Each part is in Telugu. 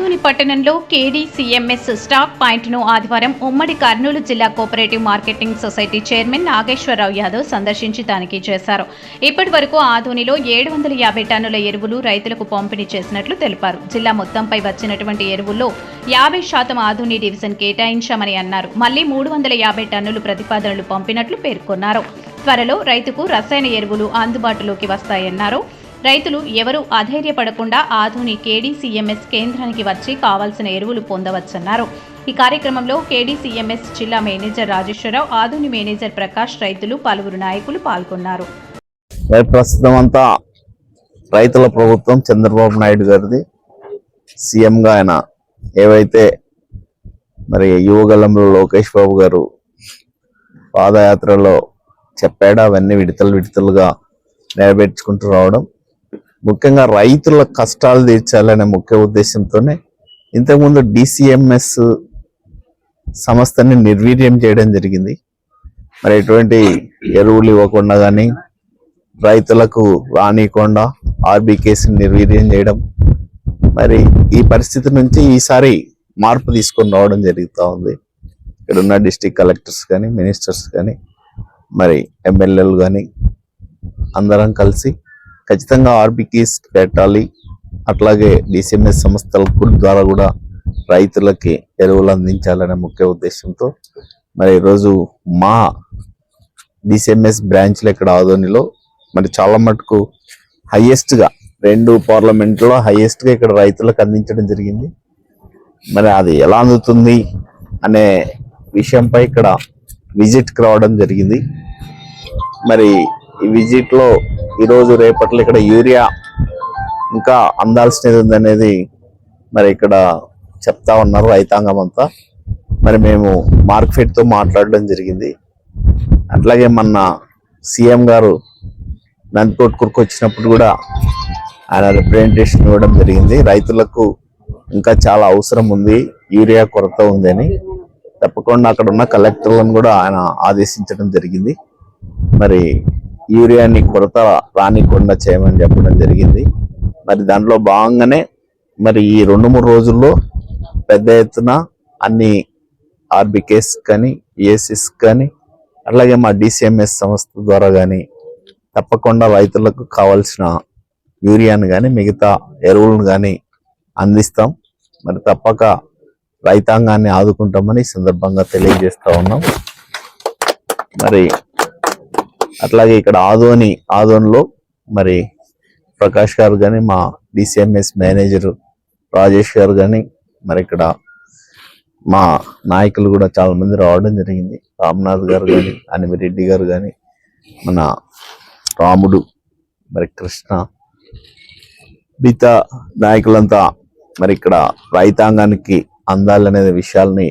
ఆదోని పట్టణంలో కేడీసీఎంఎస్ స్టాక్ పాయింట్ను ఆదివారం ఉమ్మడి కర్నూలు జిల్లా cooperative marketing society chairman Nageswararao Yadav సందర్శించి తనిఖీ చేశారు. ఇప్పటి వరకు ఆదోనిలో ఏడు వందల యాభై టన్నుల ఎరువులు రైతులకు పంపిణీ చేసినట్లు తెలిపారు. జిల్లా మొత్తంపై వచ్చినటువంటి ఎరువుల్లో యాభై శాతం ఆదోని డివిజన్ కేటాయించామని అన్నారు. మళ్ళీ మూడు వందల యాభై టన్నులు ప్రతిపాదనలు పంపినట్లు పేర్కొన్నారు. త్వరలో రైతుకు రసాయన ఎరువులు అందుబాటులోకి వస్తాయన్నారు. రైతులు ఎవరూ అధైర్యపడకుండా ఆధుని కేడీసీఎంఎస్ కేంద్రానికి వచ్చి కావాల్సిన ఎరువులు పొందవచ్చన్నారు. ఈ కార్యక్రమంలో కేడీసీఎంఎస్ జిల్లా మేనేజర్ రాజేశ్వరరావు ఆధుని మేనేజర్ ప్రకాష్ రైతులు పలువురు నాయకులు పాల్గొన్నారు. మరి ప్రస్తుతం అంతా రైతుల ప్రభుత్వం చంద్రబాబు నాయుడు గారిది సీఎంగా ఆయన ఏవైతే మరి యువగలంలో లోకేష్ బాబు గారు పాదయాత్రలో చెప్పాడో అవన్నీ విడతలు విడతలుగా నెరవేర్చుకుంటూ రావడం ముఖ్యంగా రైతుల కష్టాలు తీర్చాలనే ముఖ్య ఉద్దేశంతోనే ఇంతకుముందు డిసిఎంఎస్ సంస్థని నిర్వీర్యం చేయడం జరిగింది. మరి ఎటువంటి ఎరువులు ఇవ్వకుండా కానీ రైతులకు రానియకుండా ఆర్బీకేసీని నిర్వీర్యం చేయడం మరి ఈ పరిస్థితి నుంచి ఈసారి మార్పు తీసుకొని రావడం జరుగుతూ ఉంది. ఇక్కడ ఉన్న డిస్టిక్ కలెక్టర్స్ కానీ మినిస్టర్స్ కానీ మరి ఎమ్మెల్యేలు కానీ అందరం కలిసి ఖచ్చితంగా ఆర్బికేస్ పెట్టాలి. అట్లాగే డిసిఎంఎస్ సంస్థల ద్వారా కూడా రైతులకి ఎరువులు అందించాలనే ముఖ్య ఉద్దేశంతో మరి ఈరోజు మా డిసిఎంఎస్ బ్రాంచ్లు ఇక్కడ ఆదోనిలో మరి చాలా మటుకు హయ్యెస్ట్గా రెండు పార్లమెంట్లో హయ్యెస్ట్గా ఇక్కడ రైతులకు అందించడం జరిగింది. మరి అది ఎలా అందుతుంది అనే విషయంపై ఇక్కడ విజిట్కి రావడం జరిగింది. మరి ఈ విజిట్లో ఈరోజు రేపట్లో ఇక్కడ యూరియా ఇంకా అందాల్సినది ఉందనేది మరి ఇక్కడ చెప్తా ఉన్నారు రైతాంగం అంతా. మరి మేము మార్కెట్తో మాట్లాడడం జరిగింది. అట్లాగే మొన్న సీఎం గారు నందికోట్కూరుకు వచ్చినప్పుడు కూడా ఆయన రిప్రజెంటేషన్ ఇవ్వడం జరిగింది. రైతులకు ఇంకా చాలా అవసరం ఉంది. యూరియా కొరత ఉందని తప్పకుండా అక్కడ ఉన్న కలెక్టర్లను కూడా ఆయన ఆదేశించడం జరిగింది. మరి యూరియాని కొరత రానికుండా చేయమని చెప్పడం జరిగింది. మరి దాంట్లో భాగంగానే మరి ఈ రెండు మూడు రోజుల్లో పెద్ద ఎత్తున అన్ని ఆర్బికేస్ కానీ ఏసిస్ కానీ అలాగే మా డిసిఎంఎస్ సంస్థ ద్వారా కానీ తప్పకుండా రైతులకు కావాల్సిన యూరియాను కానీ మిగతా ఎరువులను కానీ అందిస్తాం. మరి తప్పక రైతాంగాన్ని ఆదుకుంటామని సందర్భంగా తెలియజేస్తా ఉన్నాం. మరి అట్లాగే ఇక్కడ ఆదోని ఆదోన్లో మరి ప్రకాష్ గారు కానీ మా డిసిఎంఎస్ మేనేజర్ రాజేష్ గారు కానీ మరి ఇక్కడ మా నాయకులు కూడా చాలా మంది రావడం జరిగింది. రామ్నాథ్ గారు కానీ అనిమిరెడ్డి గారు కానీ మన రాముడు మరి కృష్ణ మిగతా నాయకులంతా మరి ఇక్కడ రైతాంగానికి అందాలనే విషయాల్ని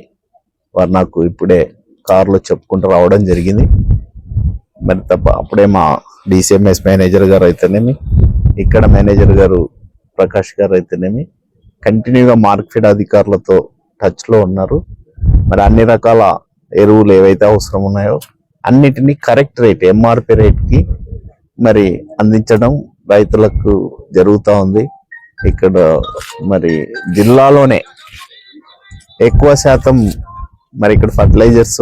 వారు నాకు ఇప్పుడే కారులో చెప్పుకుంటూ రావడం జరిగింది. మరి తప్ప అప్పుడే మా డిసిఎంఎస్ మేనేజర్ గారు అయితేనేమి ఇక్కడ మేనేజర్ గారు ప్రకాష్ గారు అయితేనేమి కంటిన్యూగా మార్కెట్ అధికారులతో టచ్లో ఉన్నారు. మరి అన్ని రకాల ఎరువులు ఏవైతే అవసరం ఉన్నాయో అన్నిటినీ కరెక్ట్ రేట్ ఎంఆర్పి రేట్కి మరి అందించడం రైతులకు జరుగుతూ ఉంది. ఇక్కడ మరి జిల్లాలోనే ఎక్కువ శాతం మరి ఇక్కడ ఫర్టిలైజర్స్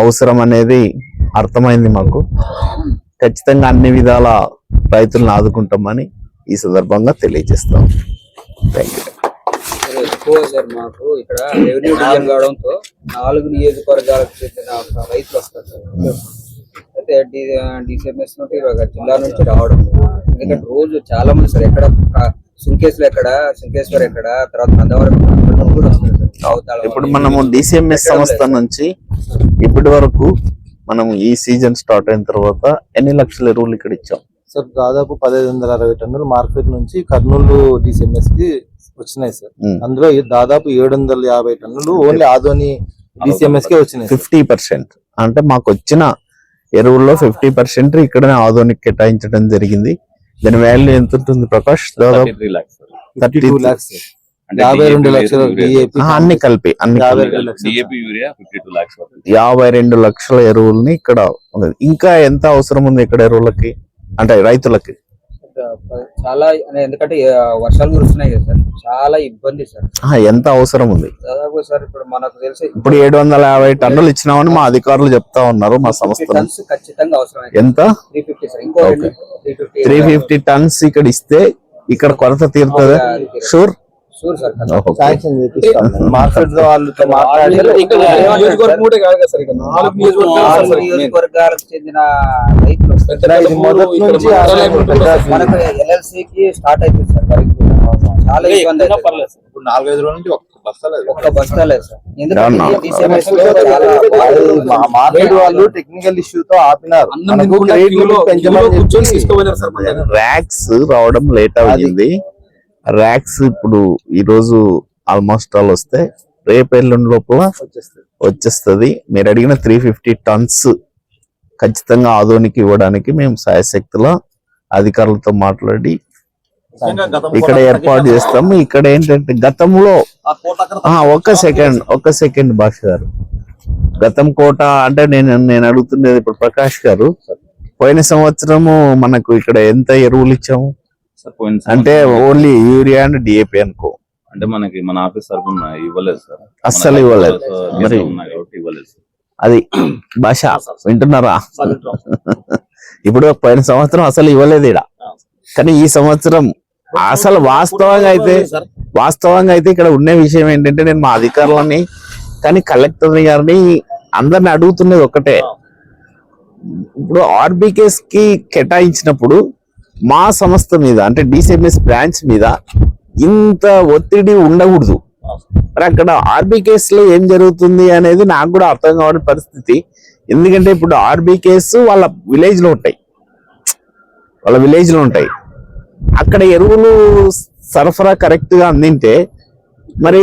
అవసరం అనేది అర్థమైంది మాకు. ఖచ్చితంగా అన్ని విధాల రైతులను ఆదుకుంటామని ఈ సందర్భంగా తెలియజేస్తాం. థ్యాంక్ యూ ఎక్కువ సార్ మాకు ఇక్కడ రెవెన్యూ డివిజన్ కావడంతో నాలుగు నియోజకవర్గాలకు చెందిన రైతులు వస్తారు సార్. అయితే డిసిఎంఎస్ నుండి జిల్లా నుంచి రావడం. ఎందుకంటే రోజు చాలా మంది సార్ ఎక్కడ సుంకేశ్వర్ ఎక్కడ సుంకేశ్వర్ ఎక్కడ తర్వాత నందవరం కూడా వస్తారు సార్. ఇప్పుడు మనము డిసిఎంఎస్ సంస్థ నుంచి ఇప్పటి వరకు మనం ఈ సీజన్ స్టార్ట్ అయిన తర్వాత ఎన్ని లక్షల ఎరువులు ఇక్కడ ఇచ్చాం సార్ దాదాపు పదహైదు వందల అరవై టన్నులు మార్కెట్ నుంచి కర్నూలు డిసిఎంఎస్కి వచ్చినాయి సార్. అందులో దాదాపు ఏడు వందల యాభై టన్నులు ఓన్లీ ఆదోని డిసిఎంఎస్ కే వచ్చినాయి. ఫిఫ్టీ పర్సెంట్ అంటే మాకు వచ్చిన ఎరువుల్లో ఫిఫ్టీ పర్సెంట్ ఇక్కడనే ఆధోనిక్ కేటాయించడం జరిగింది దాని వాల్యూ ఎంత ఉంటుంది ప్రకాష్ దాదాపు 52 lakhs సార్. యాభై రెండు లక్షలు అన్ని కలిపి అన్ని యాభై. రెండు లక్షలు ఎరువుల్ని ఇక్కడ ఉన్నది. ఇంకా ఎంత అవసరం ఉంది ఇక్కడ ఎరువులకి? అంటే రైతులకి? చాలా ఎందుకంటే వర్షాలు కురుస్తున్నాయి కదా సార్. చాలా ఇబ్బంది సార్. ఆ, ఎంత అవసరం ఉంది? దాదాపు సార్ ఇప్పుడు మనకు తెలిసి ఇప్పుడు ఏడు వందల యాభై టన్నులు ఇచ్చినామని మా అధికారులు చెప్తా ఉన్నారు మా సంస్థ ఖచ్చితంగా అవసరం ఎంత? Three fifty sir. ఇంకో Okay. త్రీ ఫిఫ్టీ టన్స్ ఇక్కడ ఇస్తే ఇక్కడ కొరత తీరుతుంది? షూర్ శాంక్షన్ చేపిస్తాం మార్కెట్ వాళ్ళతో మాట్లాడి నాలుగు నియోజకవర్గాలకు చెందిన రైతులు ఇది మొదటి నుంచి మనకు ఎల్ఎల్సి కి స్టార్ట్ సార్ వరకు చాలా ఇబ్బంది అవుతుంది. ఇప్పుడు నాలుగైదు రోజుల నుంచి ఒక్క బస్తా లేదు ఒక్క బస్తా లేదు సార్ వాళ్ళు మా మార్కెట్ వాళ్ళు టెక్నికల్ ఇష్యూ తో ఆపినారు ర్యాక్స్ రావడం లేట్ అయింది ర్యాక్స్ ఇప్పుడు ఈ రోజు ఆల్మోస్ట్ ఆల్ వస్తే రేపు ఎల్లుండి లోపల వచ్చేస్తుంది. మీరు అడిగిన త్రీ ఫిఫ్టీ టన్స్ ఖచ్చితంగా ఆదోనికి ఇవ్వడానికి మేము సాయశక్తుల అధికారులతో మాట్లాడి ఇక్కడ ఏర్పాటు చేస్తాము ఇక్కడ ఏంటంటే గతంలో ఆ, ఒక్క సెకండ్ ఒక్క సెకండ్ భాష గారు. గతం కోట అంటే నేను నేను అడుగుతున్నది ఇప్పుడు ప్రకాష్ గారు. పోయిన సంవత్సరము మనకు ఇక్కడ ఎంత ఎరువులు ఇచ్చాము? సార్ అంటే ఓన్లీ యూరియా అండ్ డిఏపి అనుకో. అంటే మనకి మన ఆఫీస్ తరఫున ఇవ్వలేదు సార్. అస్సలు ఇవ్వలేదు. మరి- ఇవ్వలేదు అది భాష వింటున్నారా? ఇప్పుడు పోయిన సంవత్సరం అసలు ఇవ్వలేదు ఇక్కడ కానీ ఈ సంవత్సరం అసలు వాస్తవంగా అయితే వాస్తవంగా అయితే ఇక్కడ ఉండే విషయం ఏంటంటే నేను మా అధికారులని కానీ కలెక్టర్ గారిని అందరిని అడుగుతున్నది ఒకటే. ఇప్పుడు ఆర్బికేస్కి కేటాయించినప్పుడు మా సంస్థ మీద అంటే డిసిఎంఎస్ బ్రాంచ్ మీద ఇంత ఒత్తిడి ఉండకూడదు. మరి అక్కడ ఆర్బీకేస్లో ఏం జరుగుతుంది అనేది నాకు కూడా అర్థం కావని పరిస్థితి. ఎందుకంటే ఇప్పుడు ఆర్బీకేస్ వాళ్ళ విలేజ్లో ఉంటాయి. వాళ్ళ విలేజ్లో ఉంటాయి. అక్కడ ఎరువులు సరఫరా కరెక్ట్గా అందింటే మరి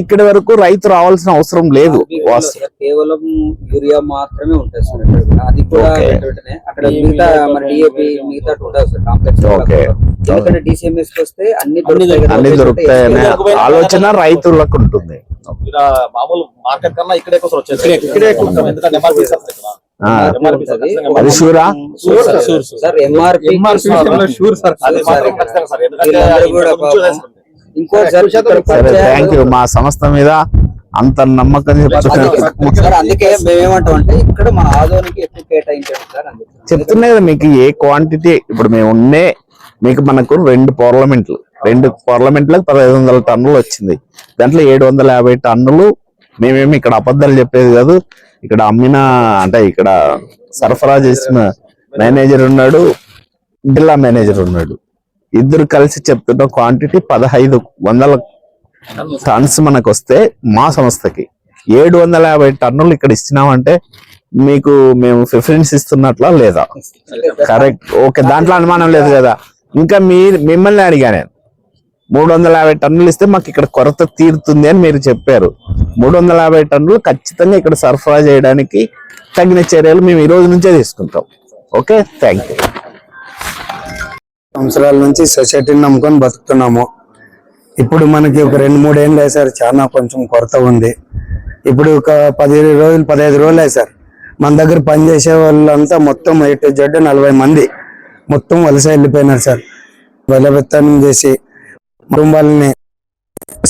ఇక్కడి వరకు రైతు రావాల్సిన అవసరం లేదు వాస్తవం. కేవలం యూరియా మాత్రమే ఉంటుంది. అది కూడా అక్కడ మిగతా మన డిఏపి మిగతా ఉండదు సార్. Complex Okay. ఎందుకంటే డిసిఎంఎస్ వస్తే అన్ని దొరుకుతాయి. అన్ని దొరుకుతాయనే ఆలోచన రైతులకు ఉంటుంది. మామూలు మార్కెట్ కన్నా ఇక్కడే వచ్చేది. ఎందుకంటే అది షూరా సార్, సార్. అది కూడా థ్యాంక్ యూ మా సంస్థ మీద అంత నమ్మకం చెప్తున్నారు సార్ అందుకే మేమేమంటాం అంటే ఇక్కడ మన ఆదోనికి ఎక్కువ కేటాయించాం సార్ అందుకే చెప్తున్నా కదా మీకు ఏ క్వాంటిటీ ఇప్పుడు మేము ఉండే మీకు మనకు రెండు పార్లమెంట్లు రెండు పార్లమెంట్లకు పదహైదు వందల టన్నులు వచ్చింది. దాంట్లో ఏడు వందల యాభై టన్నులు మేమేమి ఇక్కడ అబద్ధాలు చెప్పేది కాదు. ఇక్కడ అమ్మిన అంటే ఇక్కడ సరఫరా చేసిన మేనేజర్ ఉన్నాడు జిల్లా మేనేజర్ ఉన్నాడు. ఇద్దరు కలిసి చెప్తున్న క్వాంటిటీ పదహైదు వందల టన్స్ మనకు వస్తే మా సంస్థకి. ఏడు వందల యాభై టన్నులు ఇక్కడ ఇచ్చినామంటే మీకు మేము ప్రిఫరెన్స్ ఇస్తున్నట్లా లేదా? కరెక్ట్ ఓకే దాంట్లో అనుమానం లేదు కదా. ఇంకా మీ మిమ్మల్ని అడిగా నేను. మూడు వందల యాభై టన్నులు ఇస్తే మాకు ఇక్కడ కొరత తీరుతుంది అని మీరు చెప్పారు. మూడు వందల యాభై టన్నులు ఖచ్చితంగా ఇక్కడ సరఫరా చేయడానికి తగిన చర్యలు మేము ఈ రోజు నుంచే తీసుకుంటాం. ఓకే థ్యాంక్ యూ సంవత్సరాల నుంచి సొసైటీని నమ్ముకొని బతుకుతున్నాము. ఇప్పుడు మనకి ఒక రెండు మూడు ఏళ్ళు సార్ చాలా కొంచెం కొరత ఉంది. ఇప్పుడు ఒక పదిహేను రోజులు పదహైదు రోజులు సార్. మన దగ్గర పనిచేసే వాళ్ళంతా మొత్తం ఎటు జడ్డు నలభై మంది మొత్తం వలస వెళ్ళిపోయినారు సార్. బలవెత్తనం చేసి కుటుంబాలని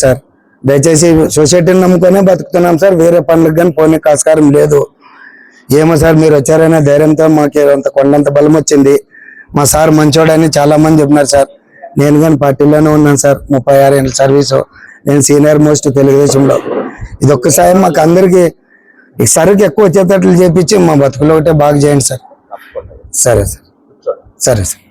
సార్ దయచేసి సొసైటీని నమ్ముకొనే బతుకుతున్నాం సార్. వేరే పనులకు కానీ పోనీ ఆస్కారం లేదు. ఏమో సార్ మీరు వచ్చారనే ధైర్యంతో మాకు అంత కొండంత బలం వచ్చింది. మా సార్ మంచోడని చాలా మంది చెప్పినారు సార్. నేను కానీ పార్టీలోనే ఉన్నాను సార్. ముప్పై ఆరు ఏళ్ళ సర్వీసు నేను సీనియర్ మోస్ట్ తెలుగుదేశంలో. ఇది ఒక్కసారి మాకు అందరికి ఈ సరుకు ఎక్కువ వచ్చేటట్లు చేపించి మా బతుకులో ఒకటే బాగా చేయండి సార్. సరే సార్. సరే సార్.